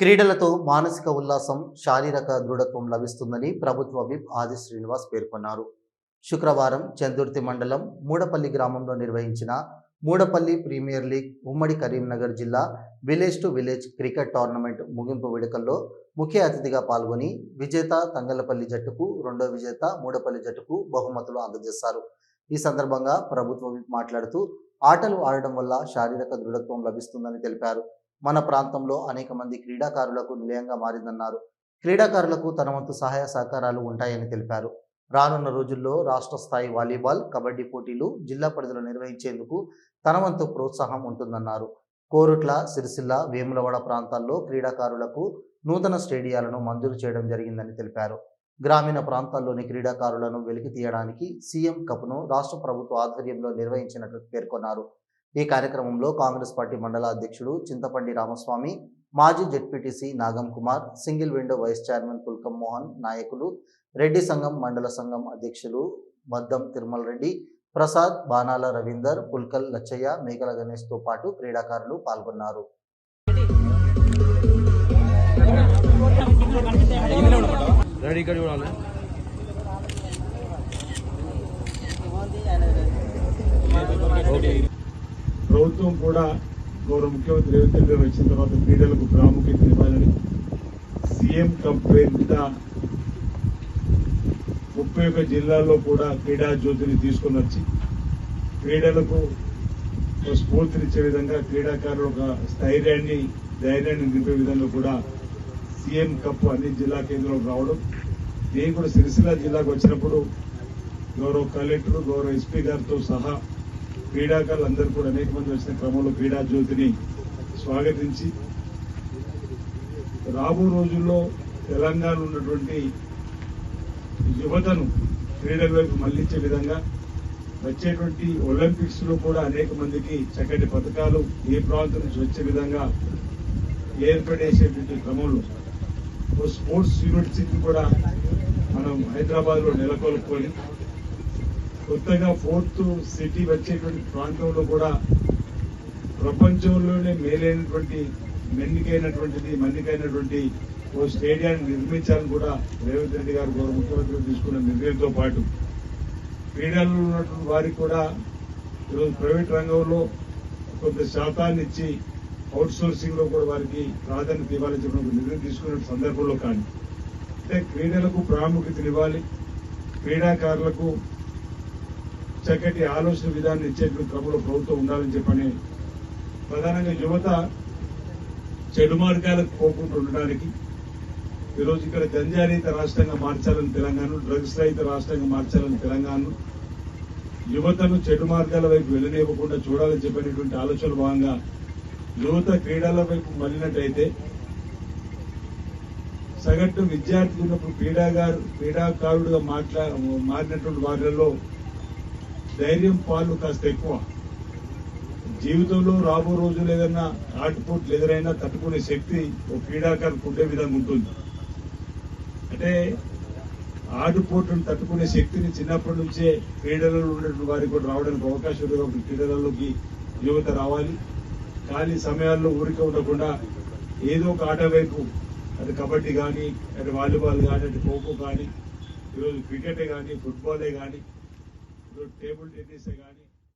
క్రీడలతో మానసిక ఉల్లాసం శారీరక దృఢత్వం లభిస్తుందని ప్రభుత్వ విప్ ఆది శ్రీనివాస్ పేర్కొన్నారు. శుక్రవారం చందుర్తి మండలం మూడపల్లి గ్రామంలో నిర్వహించిన మూడపల్లి ప్రీమియర్ లీగ్ ఉమ్మడి కరీంనగర్ జిల్లా village to village cricket tournament ముగింపు వేడుకల్లో ముఖ్య అతిథిగా పాల్గొని విజేత తంగలపల్లి జట్టుకు రెండో విజేత మూడపల్లి జట్టుకు బహుమతులు అందజేశారు. ఈ సందర్భంగా ప్రభుత్వ విప్ మాట్లాడుతూ ఆటలు ఆడడం వల్ల శారీరక దృఢత్వం లభిస్తుందని తెలిపారు. మన ప్రాంతంలో అనేక మంది క్రీడాకారులకు నిలయంగా మారిందన్నారు. క్రీడాకారులకు తన వంతు సహాయ సహకారాలు ఉంటాయని తెలిపారు. రానున్న రోజుల్లో రాష్ట్ర స్థాయి వాలీబాల్ కబడ్డీ పోటీలు జిల్లా పరిధిలో నిర్వహించేందుకు తన వంతు ప్రోత్సాహం ఉంటుందన్నారు. కోరుట్ల సిరిసిల్ల వేములవాడ ప్రాంతాల్లో క్రీడాకారులకు నూతన స్టేడియాలను మంజూరు చేయడం జరిగిందని తెలిపారు. గ్రామీణ ప్రాంతాల్లోని క్రీడాకారులను వెలికి తీయడానికి సీఎం కప్ను రాష్ట్ర ప్రభుత్వ ఆధ్వర్యంలో నిర్వహించినట్లు పేర్కొన్నారు. ఈ కార్యక్రమంలో కాంగ్రెస్ పార్టీ మండల అధ్యక్షుడు చింతపండి రామస్వామి మాజీ ZPTC Nagam Kumar single window vice chairman Pulkam Mohan నాయకులు రెడ్డి సంఘం మండల సంఘం అధ్యక్షులు బద్దం తిరుమల రెడ్డి ప్రసాద్ బాణాల రవీందర్ పుల్కల్ లచ్చయ్య మేకల గణేష్తో పాటు క్రీడాకారులు పాల్గొన్నారు. ప్రభుత్వం కూడా గౌరవ ముఖ్యమంత్రి రేవంత్ రెడ్డి గారు వచ్చిన తర్వాత క్రీడలకు ప్రాముఖ్యత ఇవ్వాలని సీఎం కప్ పేరు ముప్పై ఒక్క జిల్లాల్లో కూడా క్రీడా జ్యోతిని తీసుకుని వచ్చి క్రీడలకు ఒక స్ఫూర్తినిచ్చే విధంగా క్రీడాకారులు ఒక స్థైర్యాన్ని ధైర్యాన్ని నింపే విధంగా కూడా సీఎం కప్ అన్ని జిల్లా కేంద్రంలో రావడం. నేను కూడా సిరిసిల్ల జిల్లాకు వచ్చినప్పుడు గౌరవ కలెక్టర్ గౌరవ ఎస్పీ గారితో సహా క్రీడాకారులు అందరూ కూడా అనేక మంది వచ్చిన క్రమంలో క్రీడా జ్యోతిని స్వాగతించి రాబో రోజుల్లో తెలంగాణ ఉన్నటువంటి యువతను క్రీడల వైపు మళ్ళించే విధంగా వచ్చేటువంటి ఒలింపిక్స్లో కూడా అనేక మందికి చక్కటి పథకాలు ఏ ప్రాంతం నుంచి వచ్చే విధంగా ఏర్పడేసేటువంటి క్రమంలో ఓ స్పోర్ట్స్ యూనివర్సిటీ కూడా మనం హైదరాబాద్లో నెలకొల్పుకొని కొత్తగా ఫోర్త్ సిటీ వచ్చేటువంటి ప్రాంతంలో కూడా ప్రపంచంలోనే మేలైనటువంటి మెన్నికైనటువంటిది మన్నికైనటువంటి ఓ స్టేడియాన్ని నిర్మించాలని కూడా రేవంత్ రెడ్డి గారు గౌరవ ముఖ్యమంత్రి తీసుకున్న నిర్ణయంతో పాటు క్రీడల్లో ఉన్నటువంటి వారికి కూడా ఈరోజు ప్రైవేట్ రంగంలో కొంత శాతాన్ని ఇచ్చి అవుట్ సోర్సింగ్లో కూడా వారికి ప్రాధాన్యత ఇవ్వాలని చెప్పిన ఒక నిర్ణయం తీసుకున్న సందర్భంలో కానీ. అంటే క్రీడలకు ప్రాముఖ్యతనివ్వాలి. క్రీడాకారులకు చక్కటి ఆలోచన విధానం ఇచ్చేటువంటి క్రమంలో ప్రభుత్వం ఉండాలని చెప్పని ప్రధానంగా యువత చెడు మార్గాలకు పోకుండా ఉండడానికి ఈరోజు ఇక్కడ గంజా రహిత రాష్ట్రంగా మార్చాలని తెలంగాణ డ్రగ్స్ రహిత రాష్ట్రంగా మార్చాలని తెలంగాణ యువతను చెడు మార్గాల వైపు వెళ్ళనివ్వకుండా చూడాలని చెప్పినటువంటి ఆలోచన భాగంగా యువత క్రీడల వైపు మళ్ళినట్టయితే సగటు విద్యార్థి ఉన్నప్పుడు క్రీడాగారు క్రీడాకారుడుగా మాట్లా మారినటువంటి వారిలో ధైర్యం పాలు కాస్త ఎక్కువ. జీవితంలో రాబో రోజులు ఏదైనా ఆటుపోట్లు ఎదురైనా తట్టుకునే శక్తి ఒక క్రీడాకారుకు ఉండే విధంగా ఉంటుంది. అంటే ఆటుపోట్లను తట్టుకునే శక్తిని చిన్నప్పటి నుంచే క్రీడలలో ఉన్నటువంటి వారికి కూడా రావడానికి అవకాశం ఉంది కాబట్టి క్రీడలలోకి యువత రావాలి. ఖాళీ సమయాల్లో ఊరికే ఉండకుండా ఏదో ఒక ఆట వైపు అది కబడ్డీ కానీ అటు వాలీబాల్ కానీ అటు ఖోఖో కానీ ఈరోజు క్రికెటే కానీ ఫుట్బాలే కానీ టేబుల్ టెన్నిసే కానీ